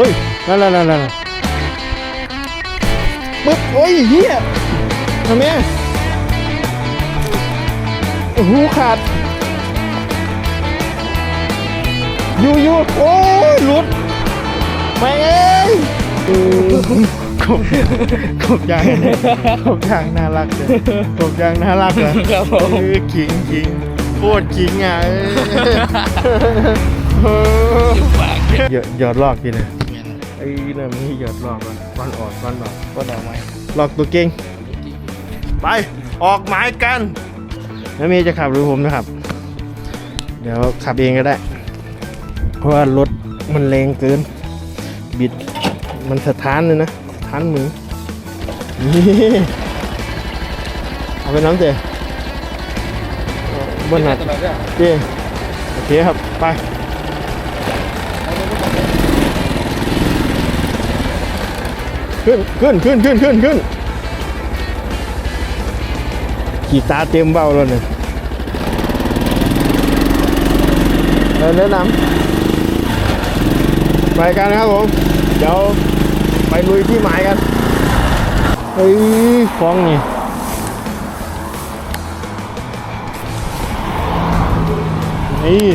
เฮ้ยนั่นนั่นนั่นนั่นปึ๊บโอ้ยเฮียทำไมหูขาดอยู่อยู่โอ้ยหลุดไม่เอ้ยกบกบยางเนี่ยกบยางน่ารักเลยกบยางน่ารักเลยครับผมเออขิงขิงโคตรขิงอะเออปากหยอดหยอดลอกกินเลย ไอ้เนี่ยมันหยอดลอกก่อนก้อนออกก้อนออกก็ดอกไม้ลอกตัวเก่งไปออกหมายกันน้าเมย์จะขับหรือผมนะครับ เดี๋ยวขับเองก็ได้ เพราะว่ารถมันแรงเกิน บิดมันสะท้านเลยนะสะท้านมือนี่เอาไปน้ำเตะบนหนัดตลอดเนี่ยเจ้โอเคครับ ไป ขึ้นขึ้นขึ้นขึ้นขึ้นขึ้นขี่ตาเต็มเบ้าแล้วเนี่ยเราแนะนำไปกันครับผม เดี๋ยวไปลุยที่หมายกันเฮ้ยคลองนี่นี่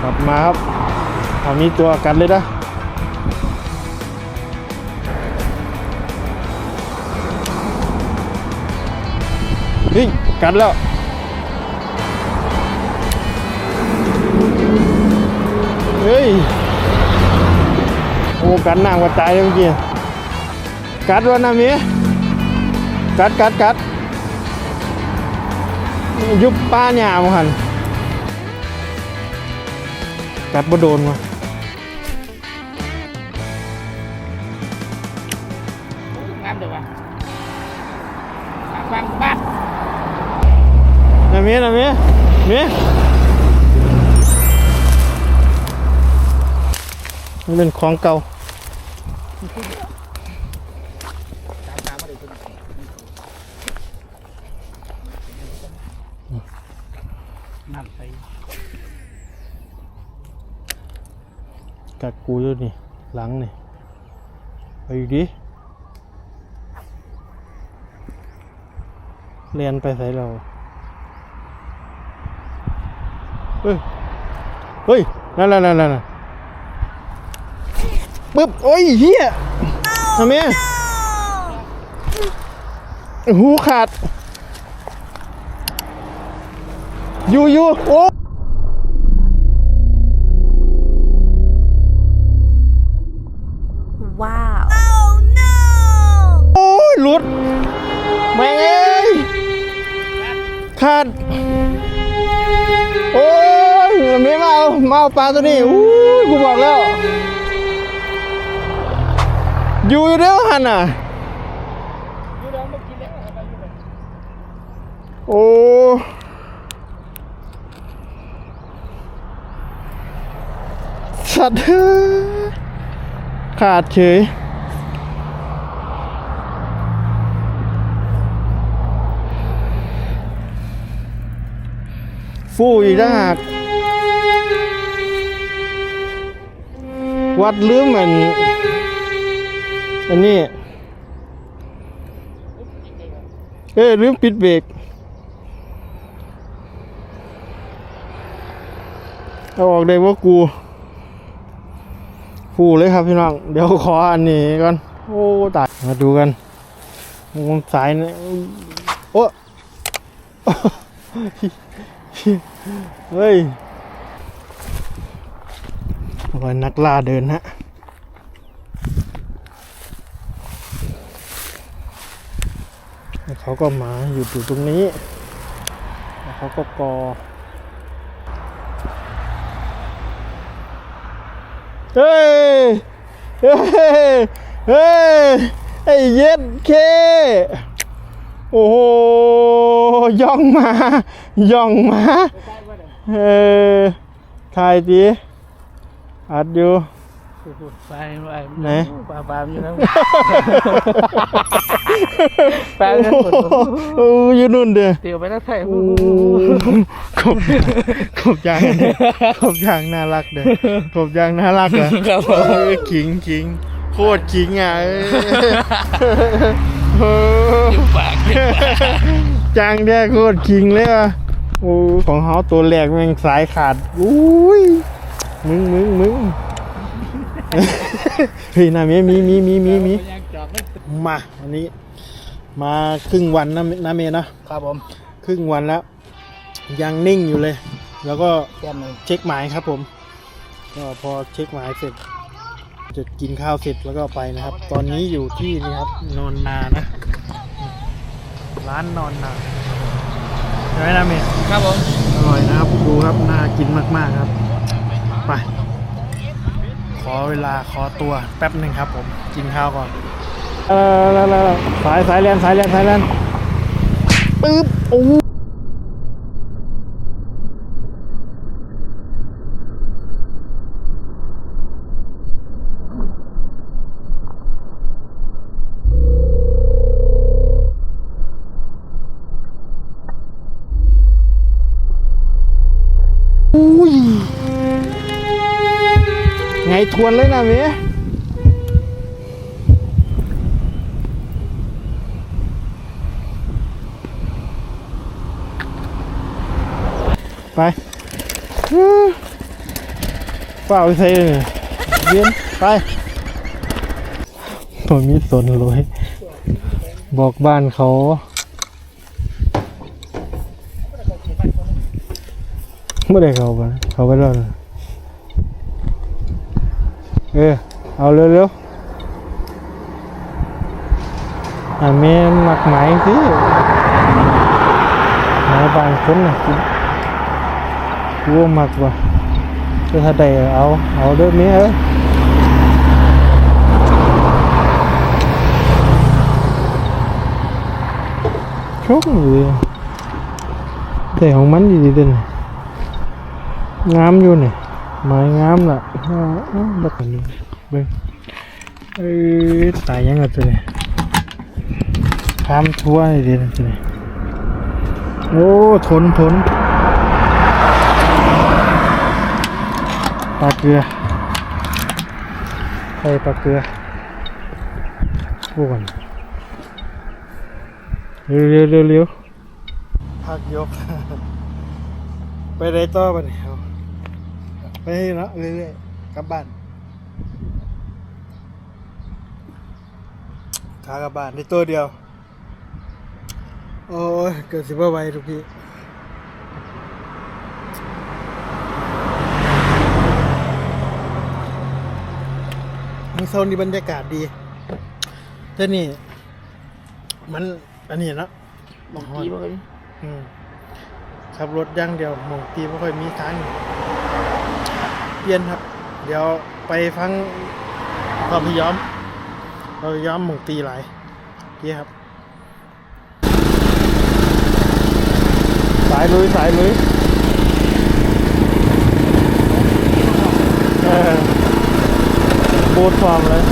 กลับมาครับ เอามีตัวกันเลยนะเฮ้ยกันแล้วเฮ้ยโอ้กันนางกระจายเลยเมื่อกี้กัดวะนะมีกัดกัดกัดยุบป้าหยาบหันกัดบ่โดนวะ มียนะเมียเมียมันเป็นของเก่ากัดกูอยู่นี่ หลังนี่ไปดิเรียนไปใส่เรา เฮ้ยเฮ้ยนั่นนั่นนั่นนั่นปึ๊บโอ้ยเฮียทำไมหูขาดอยู่อยู่โอ้ว้าวโอ้ยหลุดแม่งเอ้ยขาดโอ้ ยไม่มาเอามาเอาปลาตัวนี้อู้กูบอกแล้ว อยู่อยู่เด้อหันอะโอ้สัตว์ขาดเฉยฟูอีกต่างหาก วัดลืมเหมือนอันนี้เอ้ลืมปิดเบรกเอาออกได้ว่ากูฟูเลยครับพี่น้อง เดี๋ยวขออันนี้ก่อน โอ้ตายมาดูกันสายเนี่ยโอ้เฮ้ย เอานักล่าเดินฮะเขาก็มาอยู่อยู่ตรงนี้เขาก็กอเฮ้ย เฮ้ย เฮ้ย ไอ้เย็ดเค โอ้โหย่องมา ย่องมา เออถ่ายดี อัดอยู่พูดพูดไปไปไหนปลาปลาอยู่นะปลาเนี่ยพูดพูดโอ้อยู่นู่นเด้อเตียวไปแล้วไทยโอ้กบกบยางเนี่ยกบยางน่ารักเด้อกบยางน่ารักเหรอครับผเอมอขิงขิงโคตรขิงอะเออเออจิ้มปากจิ้มปากจังเด้อโคตรขิงเลยอะโอ้ของเขาตัวแรกแม่งสายขาดอุ้ย มึงมึงมึงเฮ้ยน่ามีมีมีมีมีมียังจอดไม่ติดมาอันนี้ มาครึ่งวันนะนะเมย์เนาะครับผม ครึ่งวันแล้ว ยังนิ่งอยู่เลย แล้วก็แก้มหนึ่งเช็คหมายครับผม ก็พอเช็คหมายเสร็จจะกินข้าวเสร็จแล้วก็ไปนะครับ ตอนนี้อยู่ที่นี่ครับนอนนานะ ร้านนอนนาใช่ไหมนะเมย์ครับผม อร่อยนะครับดูครับน่ากินมากๆครับ ไป ขอเวลาขอตัวแป๊บหนึ่งครับผมกินข้าวก่อนเออแล้วแล้วสายสายแลนสายแลนสายแลนปึ๊บโอ้ ทวนเลยนะเมีไปเปล่าใส่เลยเวียนไปผมมีสนเลยบอกบ้านเขาไม่ได้เขาไปเขาไปแล้ว เออเอาเร็วๆอ่าเมนหมักไหมสิหมายบางคนนะกูกูว่าหมักว่ะจะถ้าได้เอาเอาเด้อเมียเอ้ยชกเลยแต่ของมั ไม้งามล่ะบักนี้เบิ่งเอ้ตายยังไงตัวนี้ข้ามทั่วเลยดียวตัวนี้โอ้ทนทนปลาเกลือใส่ปลาเกลือพวกกันเร็วเร็วเร็วเร็วพักยก ไปได้ต่อไปเนี่ย ไปเนาะเรื่อยๆกลับบ้านขากลับบ้านในตัวเดียว โอ้ยเกิดสิบว่าไวทุกพี่มีโซนนี้บรรยากาศดีแต่นี่ มัน อันนี้เนาะมองกี้บ่เคยมีอืมขับรถอย่างเดียวหมองตีไม่ค่อยมีทาง เปลี่ยนครับ เดี๋ยวไปฟังความพยอมเราย้อมหมองตีหลายเกี่ครับ สายลุยสายลุยเออโบดฟอร์มเลย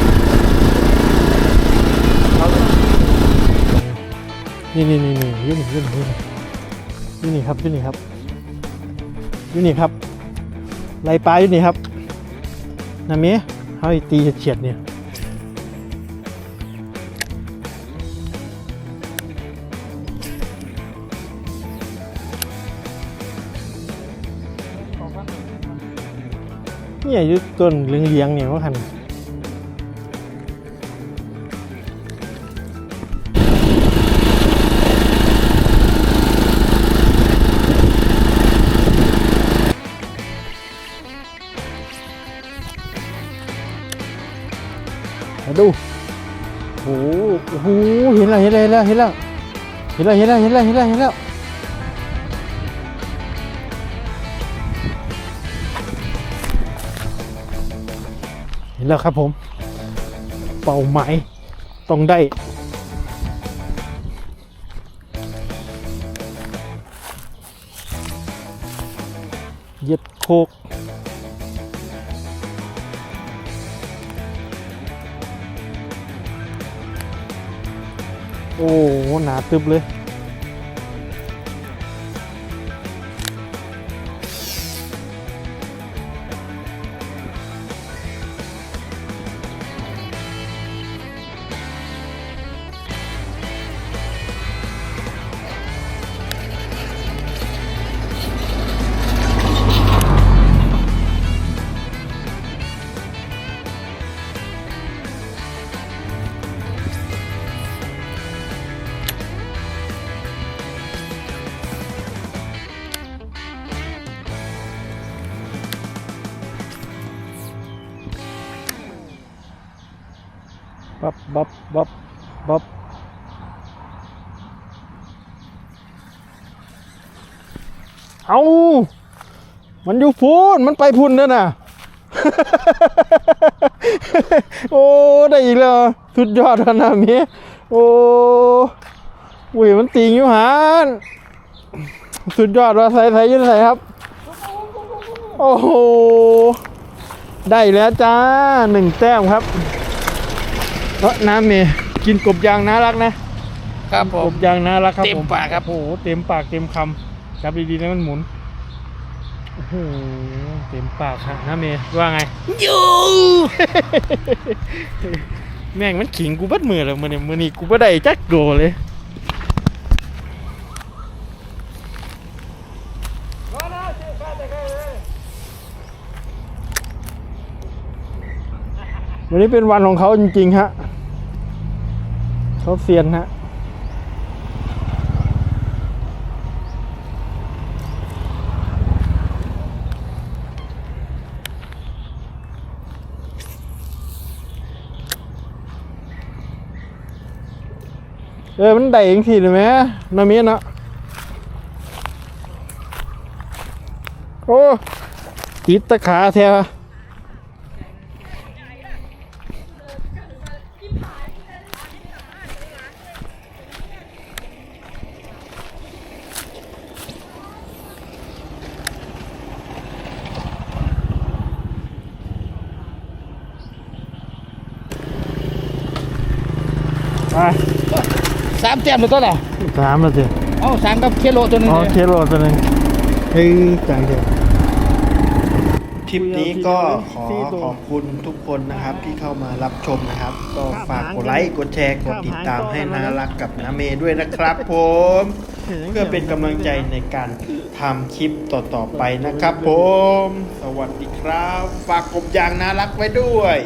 นี่นี่นี่นี่อยืนยืนยืนยืนนี่ครับยืนนี่ครับยืนนี่ครับ ไล่ปลาอยู่นี่ครับนามิเขาตีเฉียดเนี่ยเนี่ยยู่ต้นเลี้ยงเนี่ยว่าคัน ดูโอ้โหโอ้โหเห็นแล้วเห็นแล้วเห็นแล้วเห็นแล้วเห็นแล้วเห็นแล้วเห็นแล้วเห็นแล้วเห็นแล้วครับผม เป้าหมายต้องได้เย็ดโคก โอ้หนาตึบเลย บับบับบับบับเอามันอยู่พูนมันไปพุ่นแล้วน่ะ โอ้ ได้อีกแล้วสุดยอดขนาดนี้โอ้อุ้ยมันติงอยู่หานสุดยอดว่าใส่ใส่ยืนใส่ครับ โอ้โห ได้แล้วจ้าหนึ่งแต้มครับ เออน้ำเมย์กินกบยางน่ารักนะครับผกม บยางน่ารักครับเต็มผมปากครับ โอ้โหเต็มปากเต็มคำจับดีๆนะมันหมุนโอ้โหเต็มปากฮะน้ำเมย์ว่าไงอยู่แม่งมันขิงกูเบัดมือแล้วมือนี่มือนี่กูบ่ได้จักโกเลยวันนี้เป็นวันของเขาจริงๆฮะ เขาเซียนฮะเออมันได้เองทีเลยไหมนามีนะโอ้ติดตะขาแท้วะ ไป สาม แต้มเลยตัวน่ะสามแล้วสิเอ้าสามกับเคโลตัวหนึงอ๋อเลยเคโรตัวหนึงเฮ้ยจังเดียวคลิปนี้ก็ขอขอบคุณทุกคนนะครับที่เข้ามารับชมนะครับ ก็ฝากกดไลค์กดแชร์กดติดตามให้นารักกับนาเมย์ด้วยนะครับผม เพื่อเป็นกำลังใจในการทำคลิปต่อๆไปนะครับผม สวัสดีครับ ฝากกบยางนารักไว้ด้วย